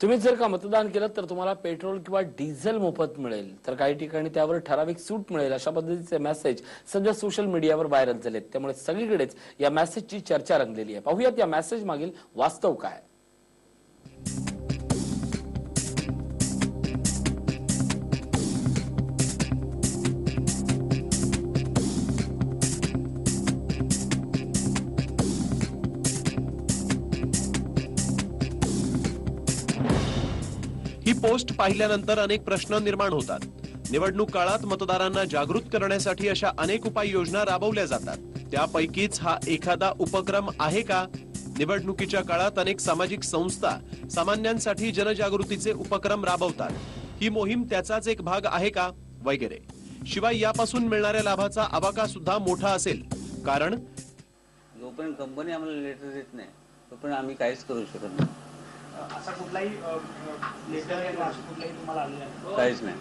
तुम्ही जर का मतदान केलं तर तुम्हाला पेट्रोल किंवा डिझेल मोफत मिळेल. तर काही ठिकाणी त्यावर ठराविक सूट मिळेल. अशा पद्धतीचे मेसेज सध्या सोशल मीडियावर व्हायरल झालेत. त्यामुळे सगळीकडेच या मेसेजची चर्चा रंगलेली आहे. पाहूयात या मेसेज मागील वास्तव काय? ही पोस्ट पाहिल्यानंतर अनेक प्रश्न निर्माण होतात. निवडणूक काळात मतदारांना जागृत करण्यासाठी अशा अनेक उपाययोजना राबवल्या जातात. त्यापैकीच हा एखादा उपक्रम आहे का? निवडणुकीच्या काळात अनेक सामाजिक संस्था सामान्यांसाठी जनजागृतीचे उपक्रम राबवतात. ही मोहीम त्याचाच एक भाग आहे का? वगैरे. शिवाय यापासून मिळणाऱ्या लाभाचा आवाका सुद्धा मोठा असेल. कारण? जोपर्यंत कंपनी आम्हाला लेटर देत नाही तोपर्यंत आम्ही काहीच करू शकत नाही. असा कुठलाही लेटर किंवा असं कुठलाही तुम्हाला आलेलं नाही. काहीच नाही.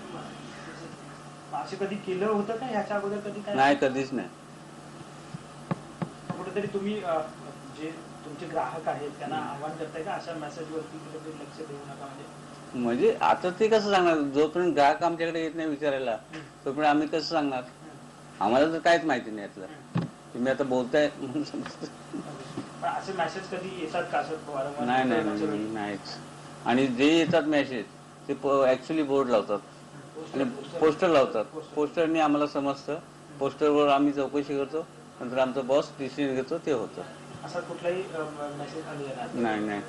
असं कधी केलं होतं का? ह्याच्या अगोदर कधी काय? नाही कधीच नाही. कुठेतरी तुम्ही अ, जे तुमचे ग्राहक आहेत त्यांना आव्हान करताय का? अशा मेसेज वरती कुठेतरी लक्ष देऊ नका म्हणजे? म्हणजे आता ते कसं सांगणार? जोपर्यंत ग्राहक आमच्याकडे येत नाही विचारायला तोपर्यंत आम्ही कसं सांगणार? आम्हाला तर काहीच माहिती नाही यातलं. तुम्ही आता बोलताय. म्हणून समजतं. पण असे मेसेज कधी येतात का नाही नाही नाही? नाहीच. आणि जे येतात मेसेज ते ऍक्च्युली बोर्ड लावतात. आणि पोस्टर लावतात. पोस्टरने आम्हाला समजतं. पोस्टरवर आम्ही चौकशी करतो. नंतर आमचा बॉस डिसिजन घेतो ते होतं. असा कुठलाही मेसेज आलेला नाही. नाही नाही.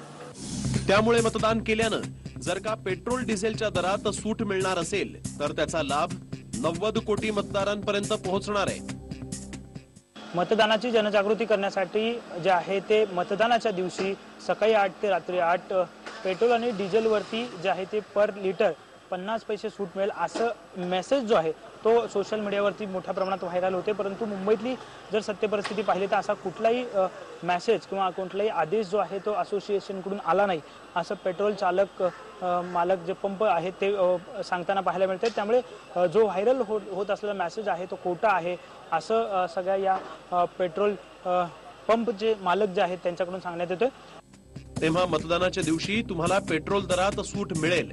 त्यामुळे मतदान केल्यानं जर का पेट्रोल डिझेलच्या दरात सूट मिळणार असेल तर त्याचा लाभ नव्वद कोटी मतदारांपर्यंत पोहोचणार आहे. मतदानाची जनजागृती करण्यासाठी जे आहे ते मतदानाच्या दिवशी सकाळी आठ ते रात्री आठ पेट्रोल आणि डिझेलवरती जे आहे ते पर लिटर पन्नास पैसे सूट मिळेल असं मेसेज जो आहे तो सोशल मीडियावरती मोठ्या प्रमाणात व्हायरल होते. परंतु मुंबईतली जर सत्य परिस्थिती पाहिली तर असा कुठलाही मेसेज किंवा कुठलाही आदेश जो आहे तो असोसिएशनकडून आला नाही. असं पेट्रोल चालक मालक जे पंप आहेत ते सांगताना पाहायला मिळते त्यामुळे जो व्हायरल होत होत असलेला मेसेज आहे तो खोटा आहे. असं सगळ्या या पेट्रोल पंप जे मालक जे आहेत त्यांच्याकडून सांगण्यात येतोय. तेव्हा मतदानाच्या दिवशी तुम्हाला पेट्रोल दरात सूट मिळेल.